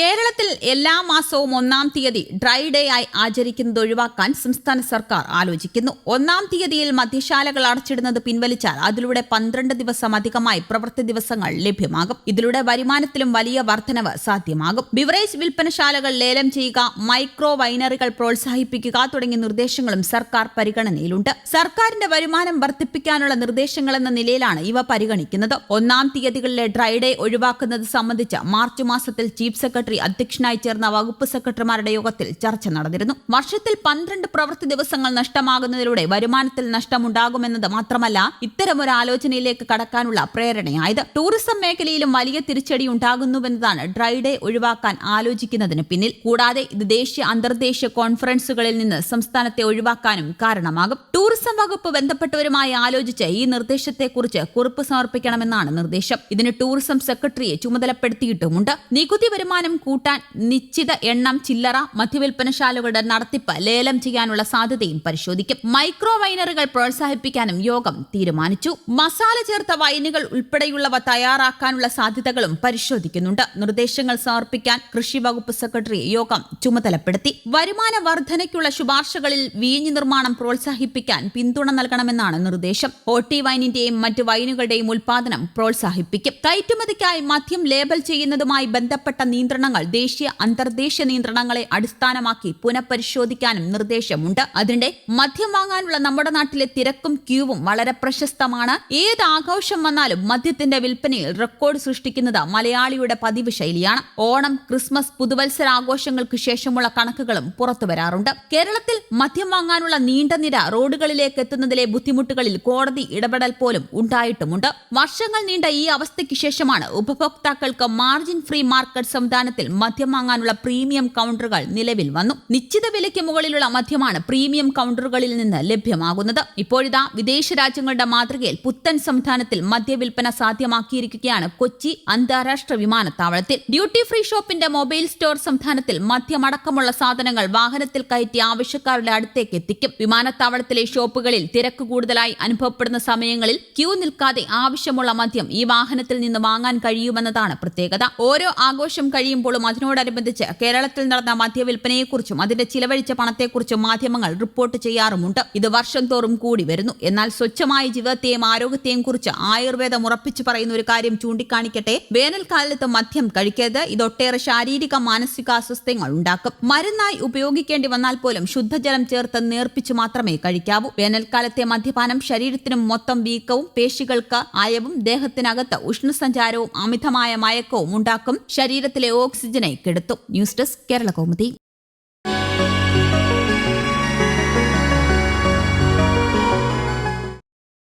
കേരളത്തിൽ എല്ലാ മാസവും ഒന്നാം തീയതി ഡ്രൈ ഡേ ആയി ആചരിക്കുന്നത് ഒഴിവാക്കാൻ സംസ്ഥാന സർക്കാർ ആലോചിക്കുന്നു. ഒന്നാം തീയതിയിൽ മദ്യശാലകൾ അടച്ചിടുന്നത് പിൻവലിച്ചാൽ അതിലൂടെ പന്ത്രണ്ട് ദിവസം അധികമായി പ്രവൃത്തി ദിവസങ്ങൾ ലഭ്യമാകും. ഇതിലൂടെ വരുമാനത്തിലും വലിയ വർധനവ് സാധ്യമാകും. ബിവറേജ് വിൽപ്പനശാലകൾ ലേലം ചെയ്യുക മൈക്രോ വൈനറികൾ പ്രോത്സാഹിപ്പിക്കുക തുടങ്ങിയ നിർദ്ദേശങ്ങളും സർക്കാർ പരിഗണനയിലുണ്ട്. സർക്കാരിന്റെ വരുമാനം വർദ്ധിപ്പിക്കാനുള്ള നിർദ്ദേശങ്ങളെന്ന നിലയിലാണ് ഇവ പരിഗണിക്കുന്നത്. ഒന്നാം തീയതികളിലെ ഡ്രൈ ഡേ ഒഴിവാക്കുന്നത് സംബന്ധിച്ച് മാർച്ച് മാസത്തിൽ ചീഫ് സെക്രട്ടറി അധ്യക്ഷനായി ചേർന്ന വകുപ്പ് സെക്രട്ടറിമാരുടെ യോഗത്തിൽ ചർച്ച നടന്നിരുന്നു. വർഷത്തിൽ പന്ത്രണ്ട് പ്രവൃത്തി ദിവസങ്ങൾ നഷ്ടമാകുന്നതിലൂടെ വരുമാനത്തിൽ നഷ്ടമുണ്ടാകുമെന്നത് മാത്രമല്ല ഇത്തരമൊരു ആലോചനയിലേക്ക് കടക്കാനുള്ള പ്രേരണയായത്. ടൂറിസം മേഖലയിലും വലിയ തിരിച്ചടി ഉണ്ടാകുന്നുവെന്നതാണ് ഡ്രൈ ഡേ ഒഴിവാക്കാൻ ആലോചിക്കുന്നതിന് പിന്നിൽ. കൂടാതെ ഇത് ദേശീയ അന്തർദേശീയ കോൺഫറൻസുകളിൽ നിന്ന് സംസ്ഥാനത്തെ ഒഴിവാക്കാനും കാരണമാകും. ടൂറിസം വകുപ്പ് ബന്ധപ്പെട്ടവരുമായി ആലോചിച്ച് ഈ നിർദ്ദേശത്തെക്കുറിച്ച് കുറിപ്പ് സമർപ്പിക്കണമെന്നാണ് നിർദ്ദേശം. ഇതിന് ടൂറിസം സെക്രട്ടറിയെ ചുമതലപ്പെടുത്തിയിട്ടുമുണ്ട്. നികുതി വരുമാനം കൂട്ടാൻ നിശ്ചിത എണ്ണം ചില്ലറ മദ്യവിൽപ്പനശാലകളുടെ നടത്തിപ്പ് ലേലം ചെയ്യാനുള്ള സാധ്യതയും പരിശോധിക്കും. മൈക്രോ വൈനറുകൾ പ്രോത്സാഹിപ്പിക്കാനും യോഗം തീരുമാനിച്ചു. മസാല ചേർത്ത വൈനുകൾ ഉൾപ്പെടെയുള്ളവ തയ്യാറാക്കാനുള്ള സാധ്യതകളും പരിശോധിക്കുന്നുണ്ട്. നിർദ്ദേശങ്ങൾ സമർപ്പിക്കാൻ കൃഷി വകുപ്പ് സെക്രട്ടറി യോഗം ചുമതലപ്പെടുത്തി. വരുമാന വർധനയ്ക്കുള്ള ശുപാർശകളിൽ വീഞ്ഞ് നിർമ്മാണം പ്രോത്സാഹിപ്പിക്കാൻ പിന്തുണ നൽകണമെന്നാണ് നിർദ്ദേശം. ഓട്ടി വൈനിന്റെയും മറ്റ് വൈനുകളുടെയും ഉൽപാദനം പ്രോത്സാഹിപ്പിക്കും. കയറ്റുമതിക്കായി മദ്യം ലേബൽ ചെയ്യുന്നതുമായി ബന്ധപ്പെട്ട നിയന്ത്രണങ്ങൾ ദേശീയ അന്തർദേശീയ നിയന്ത്രണങ്ങളെ അടിസ്ഥാനമാക്കി പുനഃപരിശോധിക്കാനും നിർദ്ദേശമുണ്ട്. അതിനിടെ മദ്യം വാങ്ങാനുള്ള നമ്മുടെ നാട്ടിലെ തിരക്കും ക്യൂവും വളരെ പ്രശസ്തമാണ്. ഏത് ആഘോഷം വന്നാലും മദ്യത്തിന്റെ വിൽപ്പനയിൽ റെക്കോർഡ് സൃഷ്ടിക്കുന്നത് മലയാളിയുടെ പതിവ് ശൈലിയാണ്. ഓണം ക്രിസ്മസ് പുതുവത്സര ആഘോഷങ്ങൾക്ക് ശേഷമുള്ള കണക്കുകളും പുറത്തു വരാറുണ്ട്. കേരളത്തിൽ മദ്യം വാങ്ങാനുള്ള നീണ്ട നിര റോഡുകളിലേക്ക് എത്തുന്നതിലെ ബുദ്ധിമുട്ടുകളിൽ കോടതി ഇടപെടൽ പോലും ഉണ്ടായിട്ടുമുണ്ട്. വർഷങ്ങൾ നീണ്ട ഈ അവസ്ഥയ്ക്ക് ശേഷമാണ് ഉപഭോക്താക്കൾക്ക് മാർജിൻ ഫ്രീ മാർക്കറ്റ് സംവിധാനത്തിൽ മദ്യം വാങ്ങാനുള്ള പ്രീമിയം കൗണ്ടറുകൾ നിലവിൽ വന്നു. നിശ്ചിത വിലയ്ക്ക് മുകളിലുള്ള മദ്യമാണ് പ്രീമിയം കൗണ്ടറുകളിൽ നിന്ന് ലഭ്യമാകുന്നത്. ഇപ്പോഴിതാ വിദേശ രാജ്യങ്ങളുടെ മാതൃകയിൽ പുത്തൻ സംവിധാനത്തിൽ മദ്യവിൽപ്പന സാധ്യമാക്കിയിരിക്കുകയാണ് കൊച്ചി അന്താരാഷ്ട്ര വിമാനത്താവളത്തിൽ. ഡ്യൂട്ടി ഫ്രീ ഷോപ്പിന്റെ മൊബൈൽ സ്റ്റോർ സംവിധാനത്തിൽ മദ്യമടക്കമുള്ള സാധനങ്ങൾ വാഹനത്തിൽ കയറ്റി ആവശ്യക്കാരുടെ അടുത്തേക്ക് എത്തിക്കും. വിമാനത്താവളത്തിലെ ഷോപ്പുകളിൽ തിരക്ക് കൂടുതലായി അനുഭവപ്പെടുന്ന സമയങ്ങളിൽ ക്യൂ നിൽക്കാതെ ആവശ്യമുള്ള മദ്യം ഈ വാഹനത്തിൽ നിന്ന് വാങ്ങാൻ കഴിയുമെന്നതാണ് പ്രത്യേകത. ഓരോ ആഘോഷം കഴിയുമ്പോഴും അതിനോടനുബന്ധിച്ച് കേരളത്തിൽ നടന്ന മദ്യവിൽപ്പനയെക്കുറിച്ചും അതിന്റെ ചിലവഴിച്ച പണത്തെക്കുറിച്ചും മാധ്യമങ്ങൾ റിപ്പോർട്ട് ചെയ്യാറുമുണ്ട്. ഇത് വർഷം തോറും കൂടി വരുന്നു. എന്നാൽ സ്വച്ഛമായ ജീവിതത്തെയും ആരോഗ്യത്തെയും കുറിച്ച് ആയുർവേദം ഉറപ്പിച്ചു പറയുന്ന ഒരു കാര്യം ചൂണ്ടിക്കാണിക്കട്ടെ. വേനൽക്കാലത്ത് മദ്യം കഴിക്കരുത്. ഇതൊട്ടേറെ ശാരീരിക മാനസിക അസ്വസ്ഥങ്ങൾ ഉണ്ടാക്കും. മരുന്നായി ഉപയോഗിക്കേണ്ടി വന്നാൽ പോലും ശുദ്ധജലം ചേർത്ത് നേർപ്പിച്ച് മാത്രമേ കഴിക്കാവൂ. വേനൽക്കാലത്തെ മദ്യപാനം ശരീരത്തിനും മൊത്തം വീക്കവും പേശികൾക്ക് അയവും ദേഹത്തിനകത്ത് ഉഷ്ണസഞ്ചാരവും അമിതമായ മയക്കവും ഉണ്ടാക്കും. ശരീരത്തിലെ ഓക്സിജനെ കെടുത്തു. News desk Kerala Kaumudi.